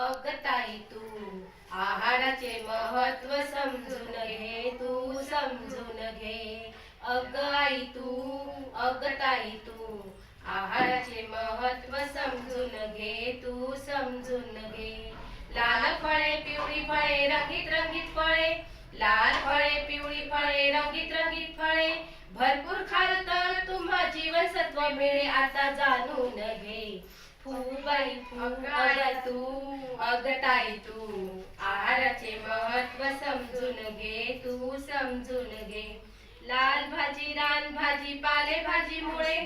अगताई तू आहाराचे महत्त्व समजून घे तू समजून घे. अग आई तू अगताई तू आहाराचे महत्त्व समजून घे तू समजून घे. लाल फळे पिवळी फळे रंगीत रंगीत फळे. लाल फळे पिवळी फळे रंगीत रंगीत फळे. भरपूर खाल तर तुम्हा जीवनसत्व मिळे आता जाणून घे. फुबाई अगं तू अगताई तू आहाराचे महत्त्व समजून घे तू समजून घे. लाल भाजी रान भाजी पाले भाजी मुळे.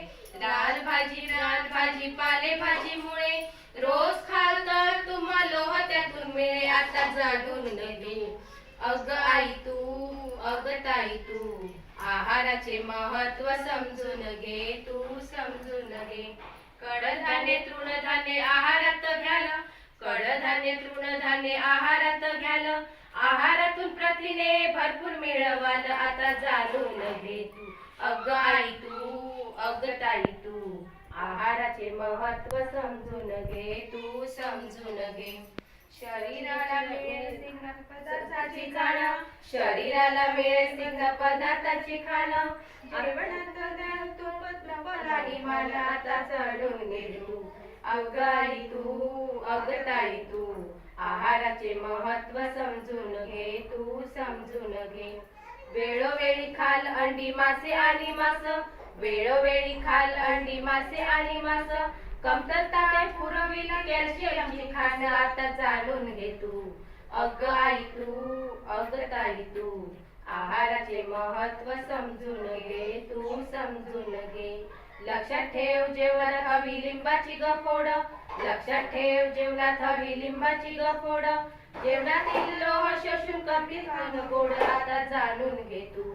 लाल भाजी रान भाजी पाले भाजी मुळे. रोज खाल तर तुम्हा लोह त्यातून मिळे आता जाणून घे अग आई तू अग ताई तू आहाराचे महत्त्व समजून घे तू समजून घे. कडधान्य तृणधान्य आहारात घ्याल. कडधान्य तृणधान्य आहारात घ्याल. आहारातून प्रथिने भरपूर मिळवाल. आता जाणून घे तू. अग आई तू अग ताई तू. आहाराचे महत्त्व समजून घे तू समजून घे. शरीराला मिळेल सिंग पदार्थाची खाणं. शरीराला मिळेल सिंग पदार्थाची खाणं. जेवणात घाल तुपत नवल मला आता चढून घे अगाई तू अगताई तू. आहाराचे महत्त्व समजून घे तू समजून घे. वेळोवेळी खाल अंडी मासे आणि मास. वेळोवेळी खाल अंडी मासे आणि मास. कमतरता ते पुरविल कॅल्शियमची खाणं आता जाणून घे तू. अग आई तू अग ताई तू आहाराचे महत्त्व समजून घे तू समजून घे. लक्षात ठेव जेवणात हवी लिंबाची गफोड. लक्षात ठेव जेवणात हवी लिंबाची गफोड. जेवणातील लोह शोषून कमी गोड आता जाणून घे तू.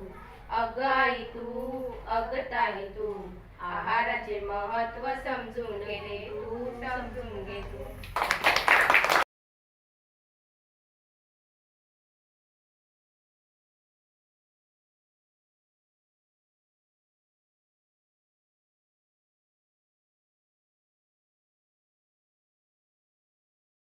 अग आई तू अग ताई तू आहाराचे महत्त्व समजून घे तू समजून घे तू.